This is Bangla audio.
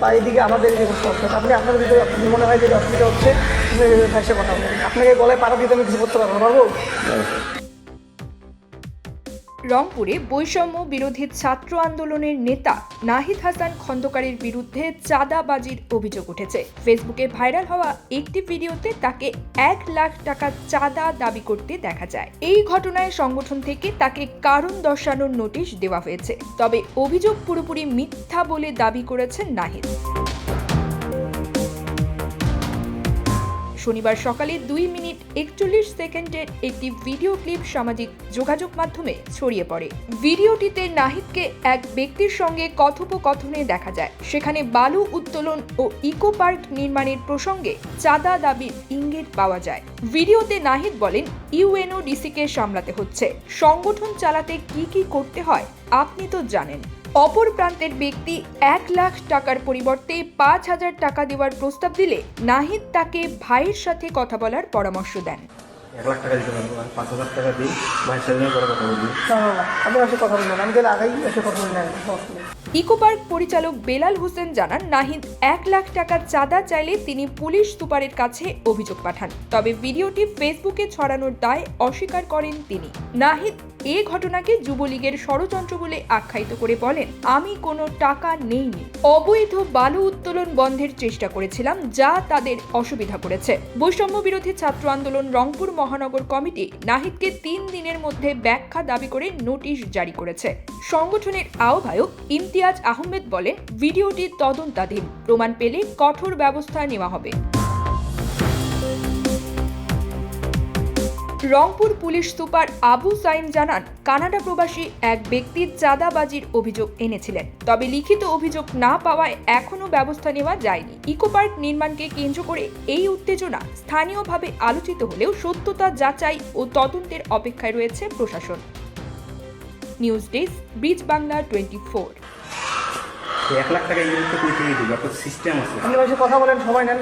বা এইদিকে আমাদের যে কষ্ট। আপনি আপনার ভিতরে মনে হয় যে অসুবিধা হচ্ছে আপনাকে গলায় পাড়া দিতে আমি কিছু করতে পারব পারব রংপুরে বৈষম্য বিরোধী ছাত্র আন্দোলনের নেতা নাহিদ হাসান খন্দকারের বিরুদ্ধে চাঁদাবাজির অভিযোগ উঠেছে। ফেসবুকে ভাইরাল হওয়া একটি ভিডিওতে তাকে এক লাখ টাকা চাঁদা দাবি করতে দেখা যায়। এই ঘটনায় সংগঠন থেকে তাকে কারণ দর্শানোর নোটিশ দেওয়া হয়েছে। তবে অভিযোগ পুরোপুরি মিথ্যা বলে দাবি করেছেন নাহিদ। শনিবার সকালে দুই মিনিট একচল্লিশ সেকেন্ডের একটি ভিডিও ক্লিপ সামাজিক যোগাযোগ মাধ্যমে ছড়িয়ে পড়ে। ভিডিওটিতে নাহিদকে এক ব্যক্তির সঙ্গে কথোপকথনে দেখা যায়। সেখানে বালু উত্তোলন ও ইকো পার্ক নির্মাণের প্রসঙ্গে চাঁদা দাবির ইঙ্গিত পাওয়া যায়। ভিডিওতে নাহিদ বলেন ইউএনওডিসিকে সামলাতে হচ্ছে। সংগঠন চালাতে কি কি করতে হয় আপনি তো জানেন। অপর প্রান্তের ব্যক্তি এক লাখ টাকার পরিবর্তে পাঁচ হাজার টাকা দেওয়ার প্রস্তাব দিলে নাহিদ তাকে ভাইয়ের সাথে কথা বলার পরামর্শ দেন। এক লাখ টাকা দিতে পারব আর পাঁচ হাজার টাকা দিই ভাইয়ের সাথে করে কথা বলবি না। না না এসে কথা বলবেন আমি গেলে আগাই এসে কথা বলি না ইকো পার্ক পরিচালক বেলাল হোসেন জানান নাহিদ এক লাখ টাকা চাঁদা চাইলে তিনি পুলিশ সুপারের কাছে অভিযোগ পাঠান তবে ভিডিওটি ফেসবুকে ছড়ানোর দায় অস্বীকার করেন তিনি। নাহিদ এ ঘটনাকে যুবলীগের ষড়যন্ত্র বলে আখ্যায়িত করে বলেন আমি কোনো টাকা নেইনি। অবৈধ বালু উত্তোলন বন্ধের চেষ্টা করেছিলাম যা তাদের অসুবিধা করেছে। বৈষম্য বিরোধী ছাত্র আন্দোলন রংপুর মহানগর কমিটি নাহিদকে তিন দিনের মধ্যে ব্যাখ্যা দাবি করে নোটিশ জারি করেছে। সংগঠনের আহ্বায়ক ইমতিয়াজ আহমেদ বলেন, ভিডিওটি তদন্তাধীন। প্রমাণ পেলে কঠোর ব্যবস্থা নেওয়া হবে। রংপুর পুলিশ সুপার আবু সাইম জানান কানাডা প্রবাসী এক ব্যক্তি চাঁদাবাজির অভিযোগ এনেছিলেন। তবে লিখিত অভিযোগ না পাওয়ায় এখনও ব্যবস্থা নেওয়া যায়নি। ইকো পার্ক নির্মাণকে কেন্দ্র করে এই উত্তেজনা স্থানীয়ভাবে আলোচিত হলেও সত্যতা যাচাই ও তদন্তের অপেক্ষায় রয়েছে প্রশাসন। News desk bridge Bangla twenty four. এক লাখ টাকা ইউনিট কই থেকে দিবি আপনার সিস্টেম আছে। আপনি কথা বলেন সময় নেন।